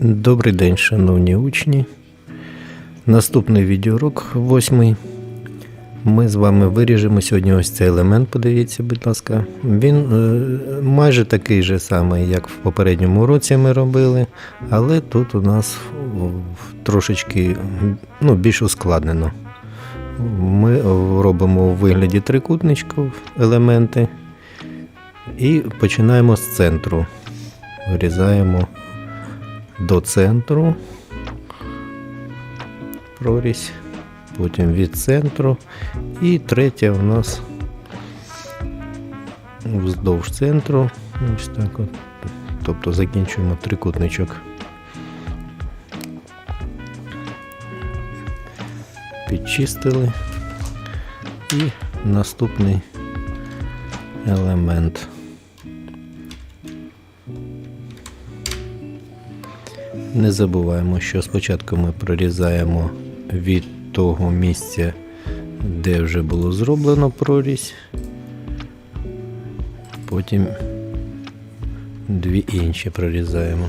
Добрий день, шановні учні. Наступний відеоурок, восьмий. Ми з вами виріжемо сьогодні ось цей елемент, подивіться, будь ласка. Він е, майже такий же самий, як в попередньому уроці ми робили, але тут у нас трошечки ну, більш ускладнено. Ми робимо у вигляді трикутничку елементи і починаємо з центру. Вирізаємо до центру прорізь, потім від центру. І третя у нас вздовж центру. Ось так от. Тобто закінчуємо трикутничок. Підчистили. І наступний елемент. Не забуваємо, що спочатку ми прорізаємо від того місця, де вже було зроблено прорізь, потім дві інші прорізаємо.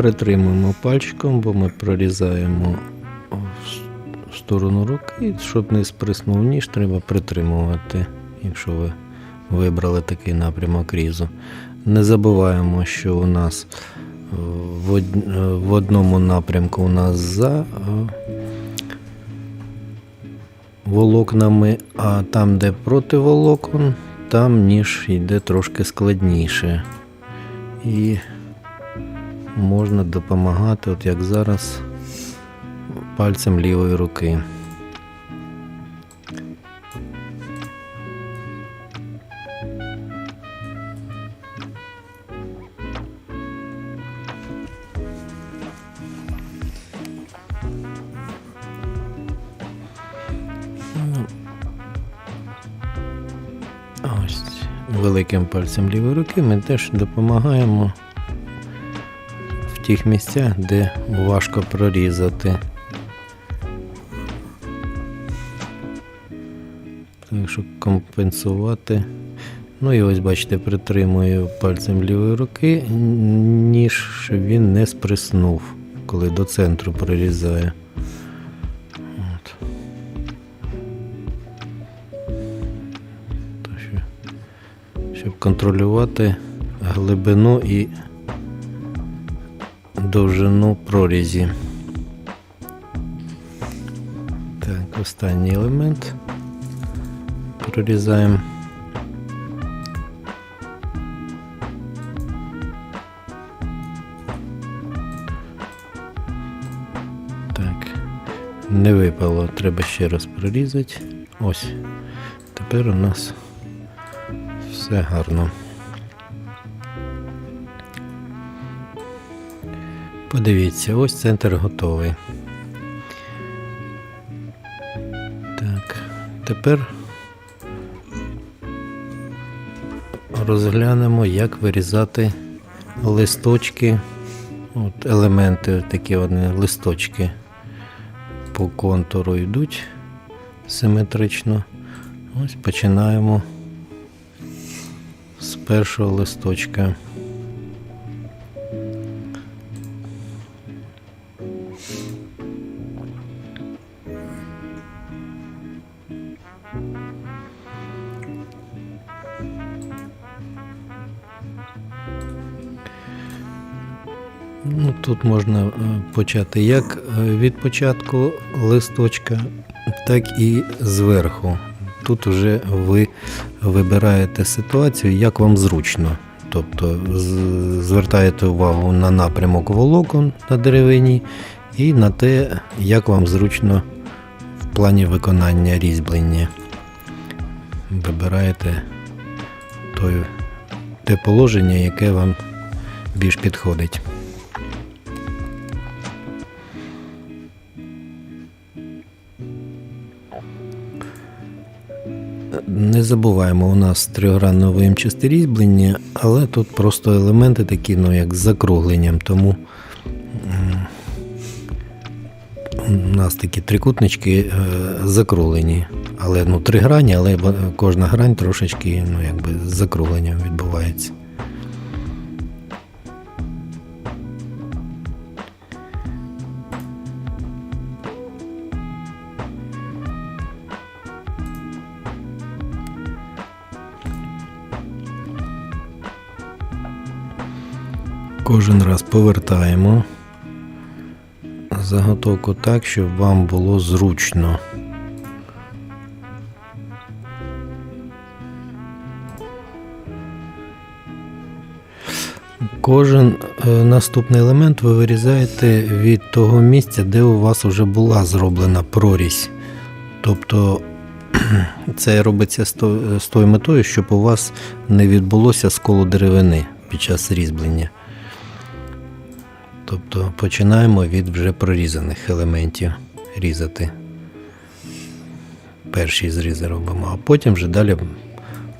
Притримуємо пальчиком, бо ми прорізаємо в сторону руки, щоб не сприснув ніж, треба притримувати, якщо ви вибрали такий напрямок різу. Не забуваємо, що у нас в одному напрямку у нас за е, волокнами, а там, де проти волокон, там ніж йде трошки складніше. І можна допомагати, от як зараз, пальцем лівої руки. Ну, великим пальцем лівої руки ми теж допомагаємо тих місцях, де важко прорізати. Так, щоб компенсувати. Ну і ось бачите, притримую пальцем лівої руки, ніж щоб він не сприснув, коли до центру прорізає. Щоб контролювати глибину і довжину прорізі. Так, останній елемент прорізаємо. Так, не випало, треба ще раз прорізати. Ось. Тепер у нас все гарно. Подивіться, ось центр готовий. Так, тепер розглянемо, як вирізати листочки, от елементи, такі вони листочки по контуру йдуть симетрично. Ось починаємо з першого листочка. Тут можна е, почати як е, від початку листочка, так і зверху. Тут вже ви вибираєте ситуацію, як вам зручно. Тобто звертаєте увагу на напрямок волокон на деревині і на те, як вам зручно в плані виконання різьблення. Вибираєте той, те положення, яке вам більш підходить. Не забуваємо, у нас тригранне виємчасте різьблення, але тут просто елементи такі, ну як з закругленням, тому у нас такі трикутнички е, закруглені. Але ну, три грані, але кожна грань трошечки ну, якби, з закругленням відбувається. Кожен раз повертаємо заготовку так, щоб вам було зручно. Кожен е, наступний елемент ви вирізаєте від того місця, де у вас вже була зроблена прорізь. Тобто це робиться то- з тою метою, щоб у вас не відбулося сколу деревини під час різьблення. Тобто починаємо від вже прорізаних елементів різати. Перші зрізи робимо, а потім вже далі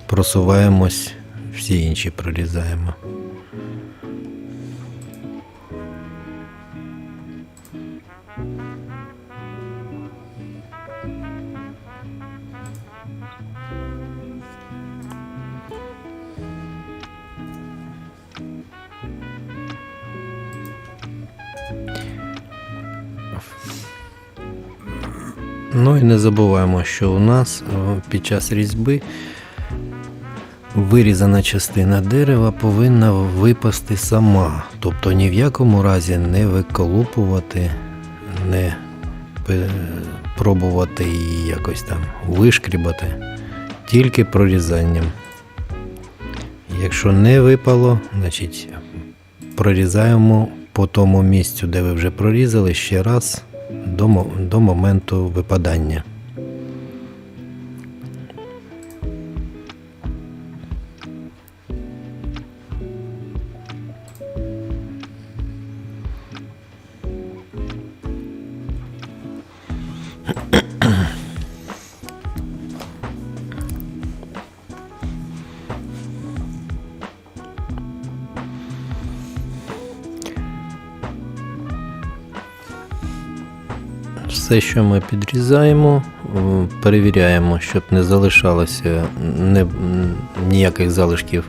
просуваємось, всі інші прорізаємо. Ну і не забуваємо, що у нас під час різьби вирізана частина дерева повинна випасти сама. Тобто ні в якому разі не виколупувати, не пробувати її якось там вишкрібати, тільки прорізанням. Якщо не випало, значить прорізаємо по тому місцю, де ви вже прорізали ще раз до, до моменту випадання. Все, що ми підрізаємо, перевіряємо, щоб не залишалося не, ніяких залишків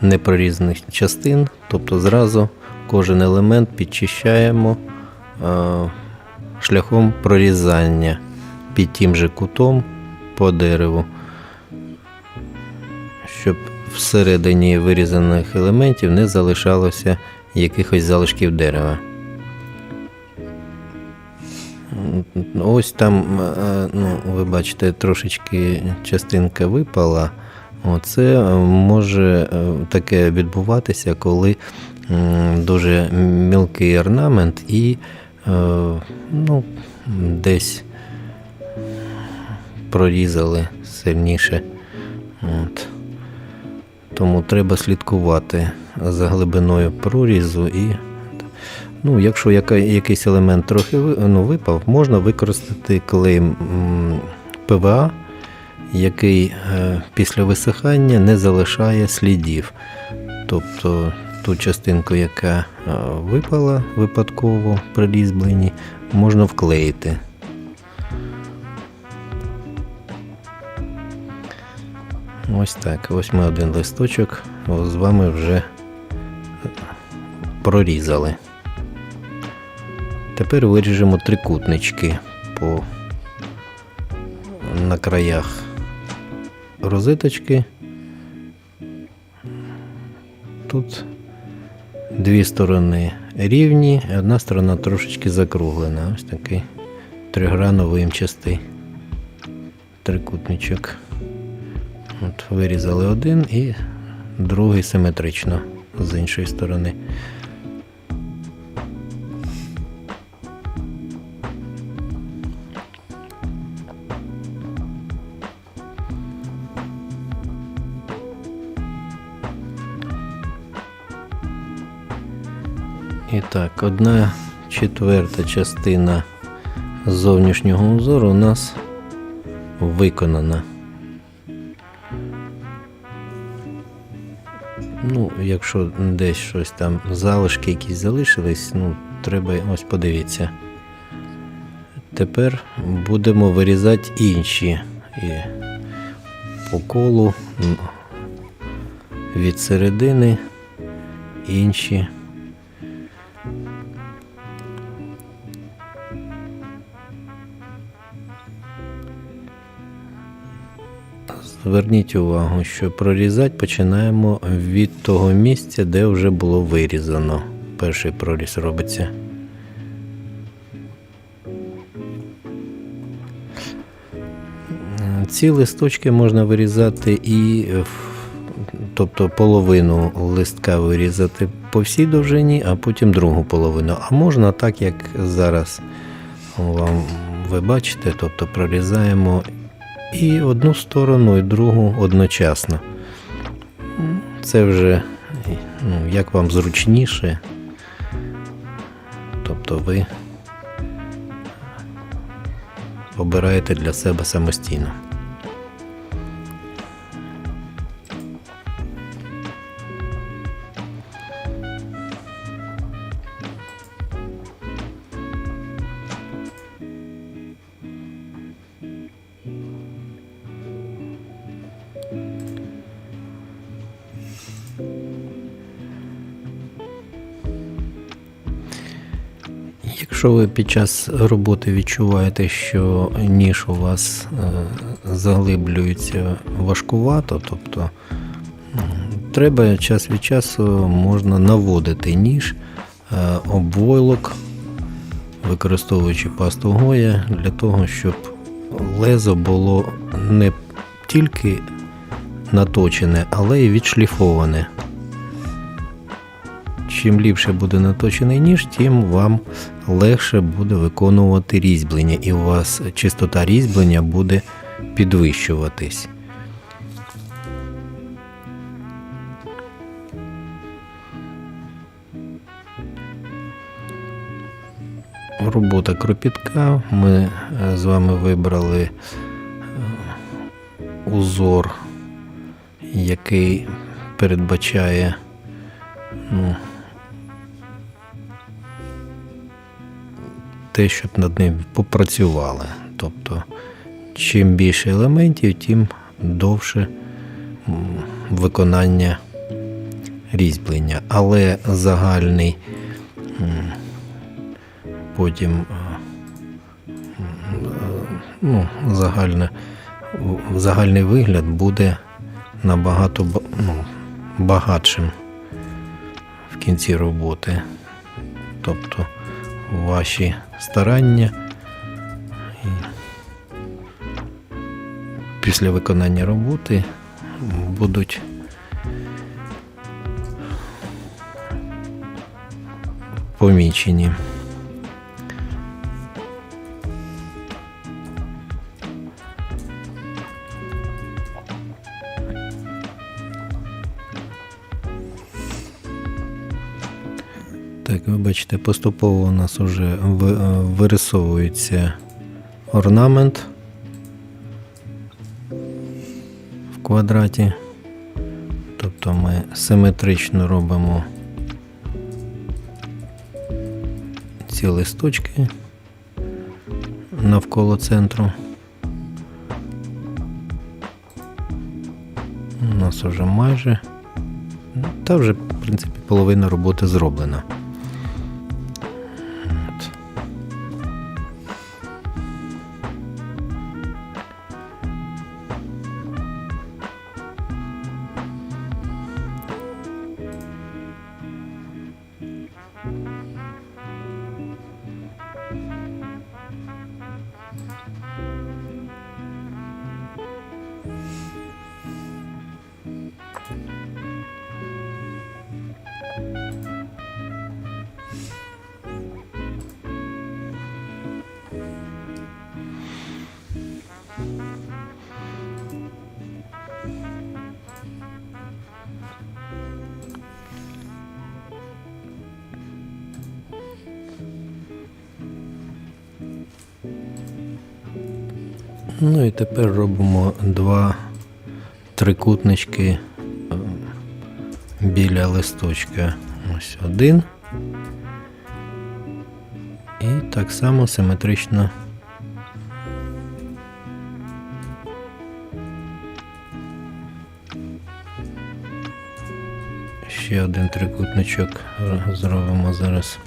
непрорізаних частин. Тобто зразу кожен елемент підчищаємо е, шляхом прорізання під тим же кутом по дереву, щоб всередині вирізаних елементів не залишалося якихось залишків дерева. Ось там, е, ну, ви бачите, трошечки частинка випала. Оце е, може е, таке відбуватися, коли дуже мілкий орнамент і ну, десь прорізали сильніше. От. Тому треба слідкувати за глибиною прорізу і Ну, якщо якийсь елемент трохи ну, випав, можна використати клей ПВА, який е, після висихання не залишає слідів. Тобто ту частинку, яка е, випала випадково при різьбленні, можна вклеїти. Ось так. Ось ми один листочок з вами вже прорізали. Тепер виріжемо трикутнички по на краях розеточки. Тут дві сторони рівні, одна сторона трошечки закруглена. Ось такий триграновий вимчастий трикутничок. От вирізали один і другий симетрично з іншої сторони. Так, одна четверта частина зовнішнього узору у нас виконана. Ну, якщо десь щось там залишки якісь залишились, ну, треба ось подивіться. Тепер будемо вирізати інші і по колу від середини інші. Зверніть увагу, що прорізати починаємо від того місця, де вже було вирізано. Перший проріз робиться. Ці листочки можна вирізати і тобто половину листка вирізати по всій довжині, а потім другу половину. А можна так, як зараз вам ви бачите, тобто прорізаємо і одну сторону, і другу одночасно. Це вже ну, як вам зручніше. Тобто ви обираєте для себе самостійно. Якщо ви під час роботи відчуваєте, що ніж у вас е, заглиблюється важкувато, тобто треба час від часу можна наводити ніж е, обвойлок, використовуючи пасту Гоя, для того, щоб лезо було не тільки наточене, але й відшліфоване. Чим ліпше буде наточений ніж, тим вам легше буде виконувати різьблення, і у вас чистота різьблення буде підвищуватись. Робота кропітка. Ми е, з вами вибрали е, узор, який передбачає ну, те, щоб над ним попрацювали. Тобто, чим більше елементів, тим довше виконання різьблення. Але загальний потім е, ну, загальне, загальний вигляд буде набагато ну, багатшим в кінці роботи. Тобто ваші старання і після виконання роботи будуть помічені. Так, ви бачите, поступово у нас вже е, вирисовується орнамент в квадраті. Тобто ми симетрично робимо ці листочки навколо центру. У нас вже майже. Та вже, в принципі, половина роботи зроблена. Ну і тепер робимо два трикутнички е, біля листочка. Ось один. І так само симетрично. Ще один трикутничок зробимо зараз.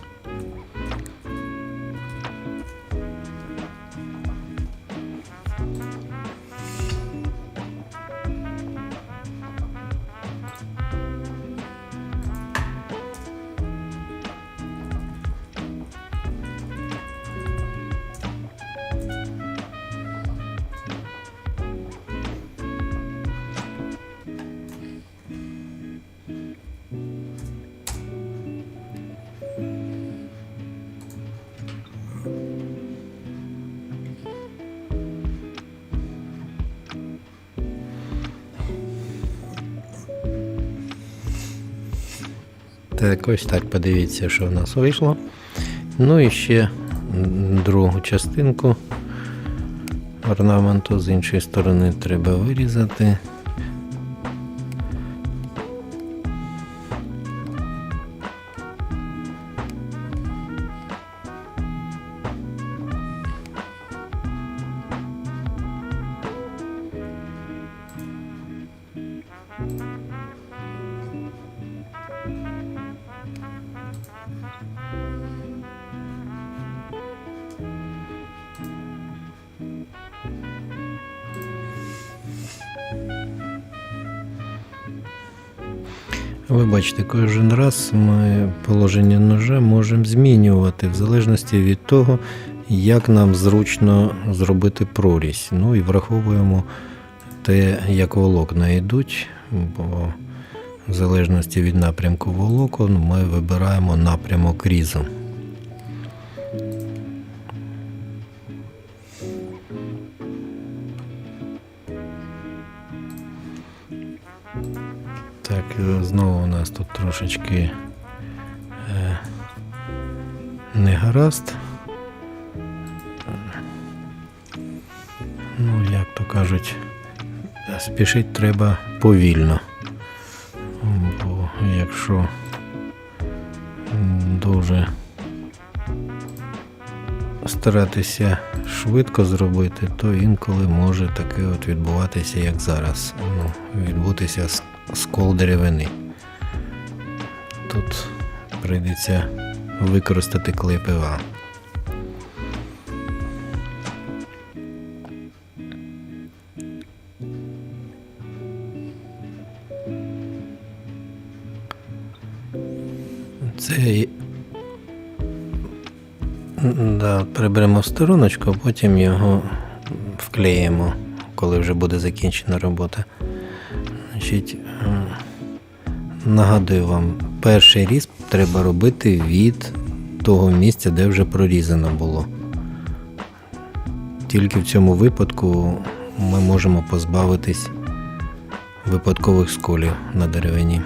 Ось так подивіться, що в нас вийшло. Ну і ще другу частинку орнаменту з іншої сторони треба вирізати. Ви кожен раз ми положення ножа можемо змінювати в залежності від того, як нам зручно зробити прорізь. Ну і враховуємо те, як волокна йдуть, бо в залежності від напрямку волокон ми вибираємо напрямок різу. Трошечки е, не гаразд. Ну, як то кажуть, спішить треба повільно. Бо якщо дуже старатися швидко зробити, то інколи може таке от відбуватися, як зараз. Ну, відбутися скол деревини. Тут прийдеться використати клей ПВА. Це да, приберемо в стороночку, а потім його вклеїмо, коли вже буде закінчена робота. Значить, нагадую вам, перший різ треба робити від того місця, де вже прорізано було. Тільки в цьому випадку ми можемо позбавитись випадкових сколів на деревині.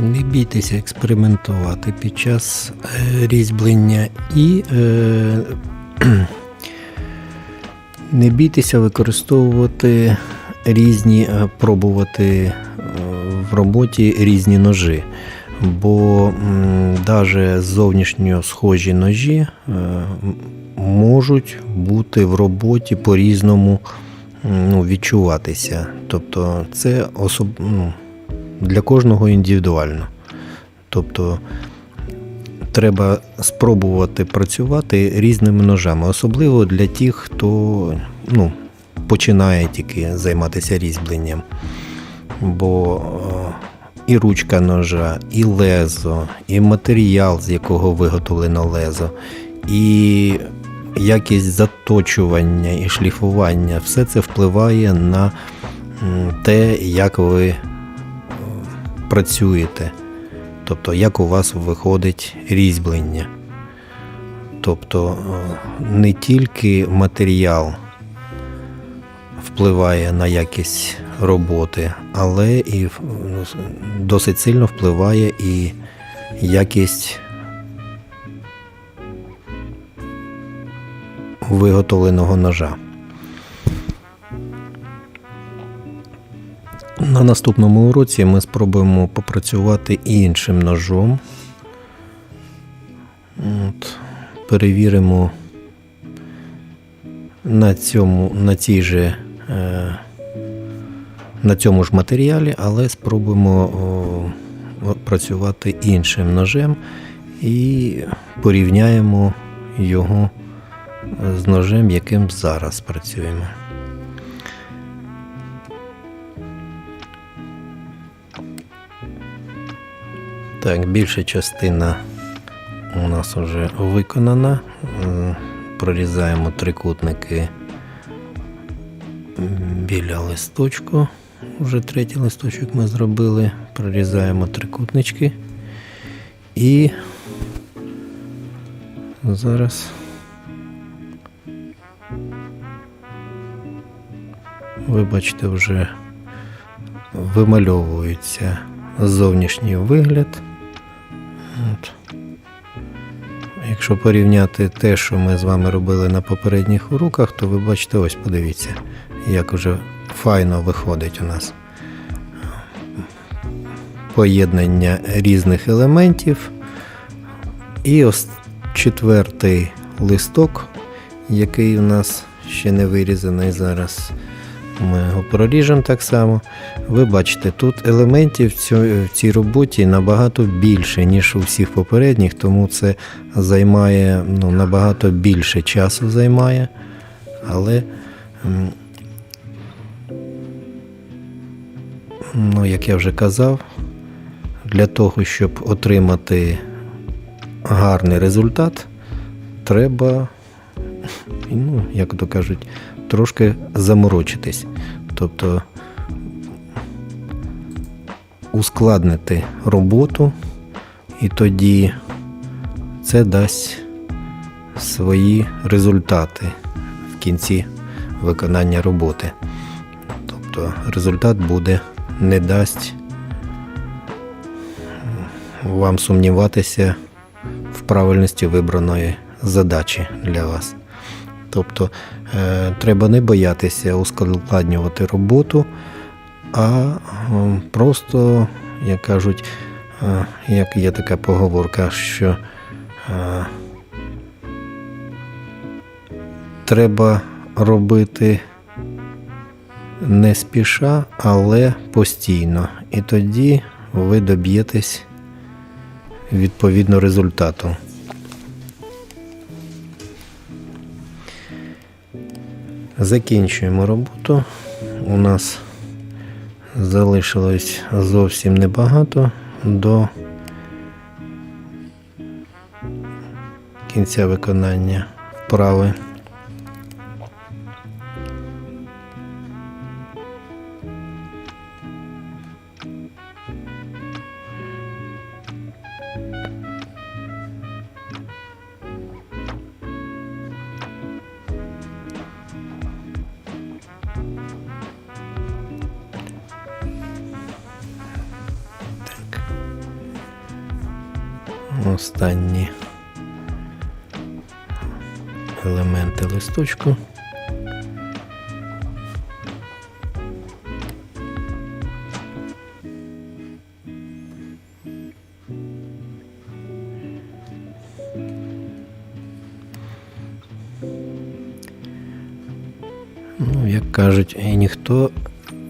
Не бійтеся експериментувати під час е, різьблення і е, Не бійтеся використовувати різні, е, пробувати е, в роботі різні ножі. Бо навіть зовнішньо схожі ножі можуть бути в роботі по-різному ну, відчуватися. Тобто це особ... ну, для кожного індивідуально. Тобто треба спробувати працювати різними ножами, особливо для тих, хто ну, починає тільки займатися різьбленням. Бо е, і ручка ножа, і лезо, і матеріал, з якого виготовлено лезо, і якість заточування і шліфування, все це впливає на те, як ви працюєте. Тобто, як у вас виходить різьблення. Тобто е, не тільки матеріал впливає на якість роботи, але і ну, досить сильно впливає і якість виготовленого ножа. На наступному уроці ми спробуємо попрацювати іншим ножом. От, перевіримо на цьому, на цій же, е, на цьому ж матеріалі, але спробуємо о, працювати іншим ножем і порівняємо його з ножем, яким зараз працюємо. Так, більша частина у нас вже виконана. Прорізаємо трикутники біля листочку. Вже третій листочок ми зробили. Прорізаємо трикутнички. І зараз ви бачите, вже вимальовується зовнішній вигляд. От. Якщо порівняти те, що ми з вами робили на попередніх уроках, то ви бачите, ось подивіться, як уже файно виходить у нас поєднання різних елементів. І ось четвертий листок, який у нас ще не вирізаний зараз. Ми його проріжемо так само. Ви бачите, тут елементів в цій роботі набагато більше, ніж у всіх попередніх, тому це займає ну, набагато більше часу займає. Але, ну, як я вже казав, для того, щоб отримати гарний результат, треба, ну, як то кажуть, трошки заморочитись. Тобто ускладнити роботу, і тоді це дасть свої результати в кінці виконання роботи. Тобто результат буде не дасть вам сумніватися в правильності вибраної задачі для вас. Тобто треба не боятися ускладнювати роботу, а е, просто, як кажуть, е, як є така поговорка, що е, треба робити не спіша, але постійно. І тоді ви доб'єтесь відповідно результату. Закінчуємо роботу. У нас залишилось зовсім небагато до кінця виконання вправи. останні елементи листочку. Ну, Як кажуть, і ніхто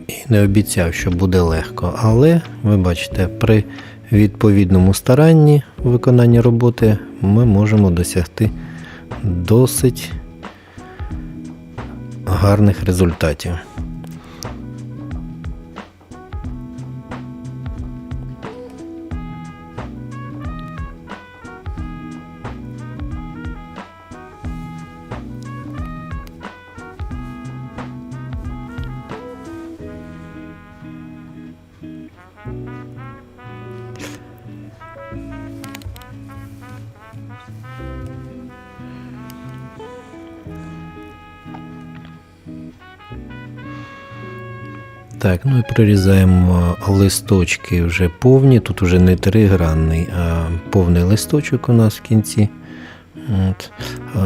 і не обіцяв, що буде легко, але ви бачите, при відповідному старанні виконання роботи ми можемо досягти досить гарних результатів. Так, ну і прорізаємо листочки вже повні. Тут вже не тригранний, а повний листочок у нас в кінці. От.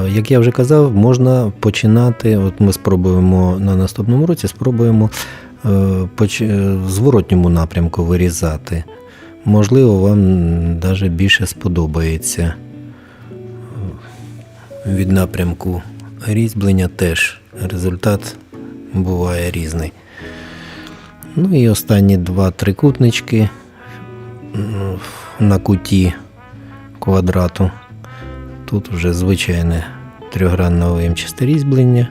Як я вже казав, можна починати. От ми спробуємо на наступному році, спробуємо е, е, в зворотньому напрямку вирізати. Можливо, вам навіть більше сподобається. Від напрямку різьблення теж результат буває різний. Ну і останні два трикутнички на куті квадрату. Тут вже звичайне трьохгранне вимчасте різьблення.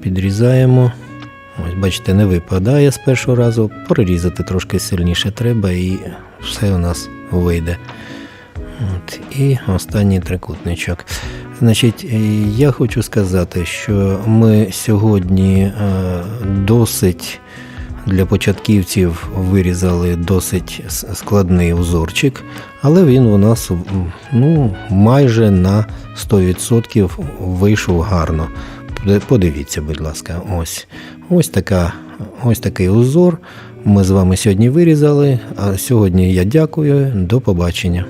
Підрізаємо. Ось, бачите, не випадає з першого разу. Прорізати трошки сильніше треба і все у нас вийде. От, і останній трикутничок. Значить, е, я хочу сказати, що ми сьогодні е, досить для початківців вирізали досить складний узорчик, але він у нас ну, майже на 100% вийшов гарно. Подивіться, будь ласка, ось. Ось, така, ось такий узор. Ми з вами сьогодні вирізали. А сьогодні я дякую. До побачення.